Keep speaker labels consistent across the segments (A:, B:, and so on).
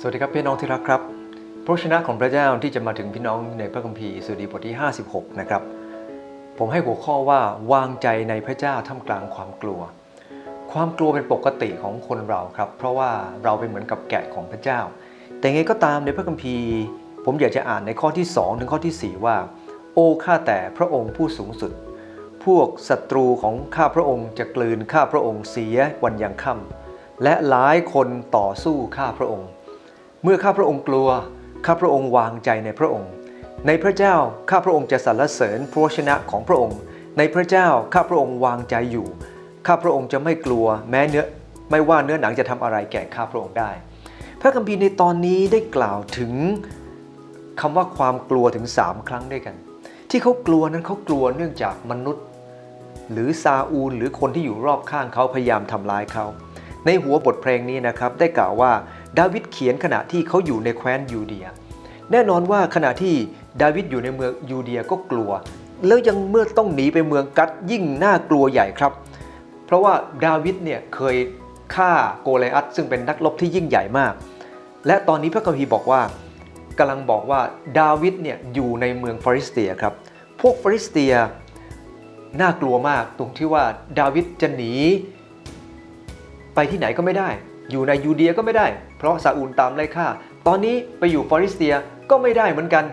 A: สวัสดีครับพี่น้องที่รักครับ พระวจนะของพระเจ้าที่จะมาถึงพี่น้องในพระคัมภีร์สดุดีบทที่ 56 นะครับ ผมให้หัวข้อว่าวางใจในพระเจ้าท่ามกลางความกลัว ความกลัวเป็นปกติของคนเราครับ เพราะว่าเราเป็นเหมือนกับแกะของพระเจ้า แต่ไงก็ตามในพระคัมภีร์ ผมอยากจะอ่านในข้อที่ 2 ถึงข้อทีสี่4 ว่า โอ้ข้าแต่พระองค์ผู้สูงสุด พวกศัตรูของข้าพระองค์จะกลืนข้าพระองค์เสียวันยังค่ำและหลายคนต่อสู้ข้าพระองค์ เมื่อข้าพระองค์กลัว ข้าพระองค์วางใจในพระองค์ ในพระเจ้าข้าพระองค์จะสรรเสริญพระชนะของพระองค์ ในพระเจ้าข้าพระองค์วางใจอยู่ ข้าพระองค์จะไม่กลัวแม้เนื้อไม่ว่าเนื้อหนังจะทำอะไรแก่ข้าพระองค์ได้ พระคัมภีร์ในตอนนี้ได้กล่าวถึงคำว่าความกลัวถึง 3 ครั้งด้วยกัน ที่เขากลัวนั้นเขากลัวเนื่องจากมนุษย์ หรือซาอูลหรือคนที่อยู่รอบข้างเขาพยายามทำร้ายเขา ในหัวบทเพลงนี้นะครับได้กล่าวว่าดาวิดเขียนขณะที่เขาอยู่ในแคว้นยูเดีย แน่นอนว่าขณะที่ดาวิดอยู่ในเมืองยูเดียก็กลัว แล้วยังเมื่อต้องหนีไปเมืองกัดยิ่งน่ากลัวใหญ่ครับ เพราะว่าดาวิดเนี่ยเคยฆ่าโกเลอัตซึ่งเป็นนักรบที่ยิ่งใหญ่มาก และตอนนี้พระคัมภีร์บอกว่ากำลังบอกว่าดาวิดเนี่ยอยู่ในเมืองฟาริสเตียครับ พวกฟาริสเตียน่ากลัวมากตรงที่ว่าดาวิดจะหนี ไปที่ไหนก็ไม่ได้ อยู่ในยูเดียก็ไม่ได้ เพราะซาอูลตามไล่ฆ่า ตอนนี้ไปอยู่ฟาริสเตียก็ไม่ได้เหมือนกัน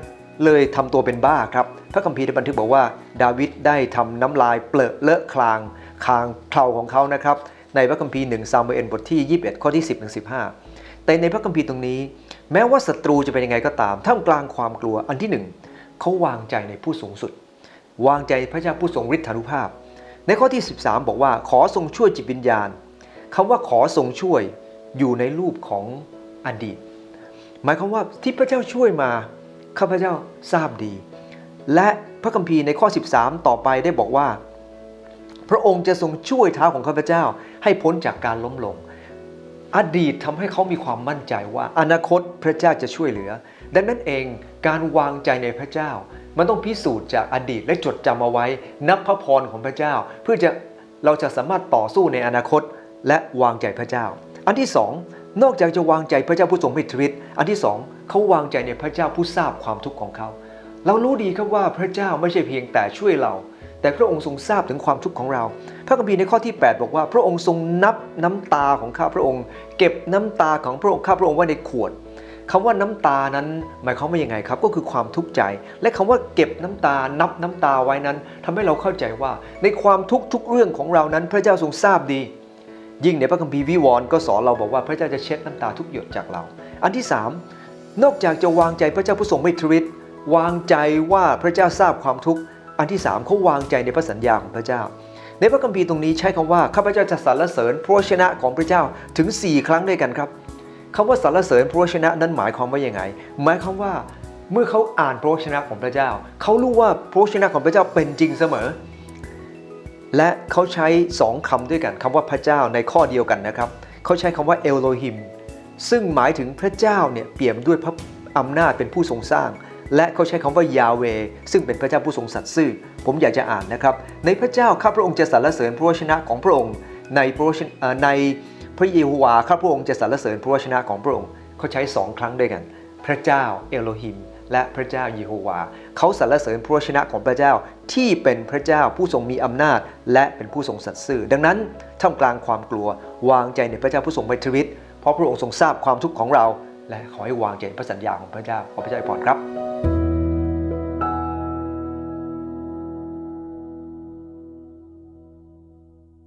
A: เลยทำตัวเป็นบ้าครับ พระคัมภีร์ได้บันทึกบอกว่า ดาวิดได้ทำน้ำลายเปลอะเลอะคลาง คางเพลาของเขานะครับ ในพระคัมภีร์1ซามูเอลบทที่ 21 ข้อที่ 10ถึง15แต่ในพระคัมภีร์ตรงนี้ แม้ว่าศัตรูจะเป็นยังไงก็ตาม ท่ามกลางความกลัวอันที่หนึ่งเขาวางใจในผู้สูงสุด วางใจพระเจ้าผู้ทรงฤทธานุภาพ ในข้อที่ 13 บอกว่าขอทรงช่วยจิตวิญญาณ คำว่าขอทรงช่วยอยู่ในรูปของอดีต หมายความว่าที่พระเจ้าช่วยมาข้าพเจ้าทราบดี และพระคัมภีร์ในข้อ 13 ต่อไปได้บอกว่า พระองค์จะทรงช่วยเท้าของข้าพเจ้าให้พ้นจากการล้มลง อดีตทำให้เขามีความมั่นใจว่า อนาคตพระเจ้าจะช่วยเหลือ ดังนั้นเองการวางใจในพระเจ้า มันต้องพิสูจน์จากอดีตและจดจำเอาไว้ นับพระพรของพระเจ้า เพื่อจะเราจะสามารถต่อสู้ในอนาคต และวางใจพระเจ้า อันที่สองนอกจากจะวางใจพระเจ้าผู้ทรงฤทธิ์ฤทธิ์อันที่สองเขาวางใจในพระเจ้าผู้ทราบความทุกข์ของเขา เรารู้ดีครับว่าพระเจ้าไม่ใช่เพียงแต่ช่วยเรา แต่พระองค์ทรงทราบถึงความทุกข์ของเรา พระคัมภีร์ในข้อที่ 8 บอกว่า พระองค์ทรงนับน้ำตาของข้าพระองค์ เก็บน้ำตาของพระองค์ข้าพระองค์ไว้ในขวดคำว่าน้ำตานั้นหมายความว่ายังไงครับ ก็คือความทุกข์ใจ และคำว่าเก็บน้ำตานับน้ำตาไว้นั้นทำให้เราเข้าใจว่าในความทุกข์ทุกเรื่องของเรานั้น พระเจ้าทรงทราบดี ยิ่งในพระคัมภีร์วิวรณ์ก็สอนเราบอกว่าพระเจ้าจะเช็ดน้ำตาทุกหยดจากเรา อันที่ 3 นอกจากจะวางใจพระเจ้าผู้ทรงเมตตวางใจว่าพระเจ้าทราบความทุกข์ อันที่3เขาวางใจในพระสัญญาของพระเจ้า ในพระคัมภีร์ตรงนี้ใช้คำว่าข้าพเจ้าจะสรรเสริญพระชนะของพระเจ้าถึง 4 ครั้งด้วยกันครับคำว่าสรรเสริญพระชนะนั้นหมายความว่ายังไง หมายความว่าเมื่อเขาอ่านพระชนะของพระเจ้า เขารู้ว่าพระชนะของพระเจ้าเป็นจริงเสมอ และเขาใช้สองคำด้วยกันคำว่าพระเจ้าในข้อเดียวกันนะครับ เขาใช้คำว่าเอโลฮิมซึ่งหมายถึงพระเจ้าเนี่ยเปี่ยมด้วยพระอำนาจเป็นผู้ทรงสร้าง และเขาใช้คำว่ายาเว ซึ่งเป็นพระเจ้าผู้ทรงสัตย์ซื่อ ผมอยากจะอ่านนะครับ ในพระเจ้าข้าพระองค์จะสรรเสริญพระวชนะของพระองค์ ในพระวชนะเอ่อในพระเยโฮวาข้าพระองค์จะสรรเสริญพระวชนะของพระองค์เขาใช้สองครั้งด้วยกัน พระเจ้าเอโลฮิม และพระเจ้าเยโฮวา เขาสรรเสริญพระชนะของพระเจ้าที่เป็นพระเจ้าผู้ทรงมีอำนาจ และเป็นผู้ทรงสัตย์ซื่อ ดังนั้นท่ามกลางความกลัววางใจในพระเจ้าผู้ทรงไมตรีเพราะพระองค์ทรงทราบความทุกข์ของเรา และขอให้วางใจในพระสัญญาของพระเจ้าขอพระเจ้าอวยพรครับ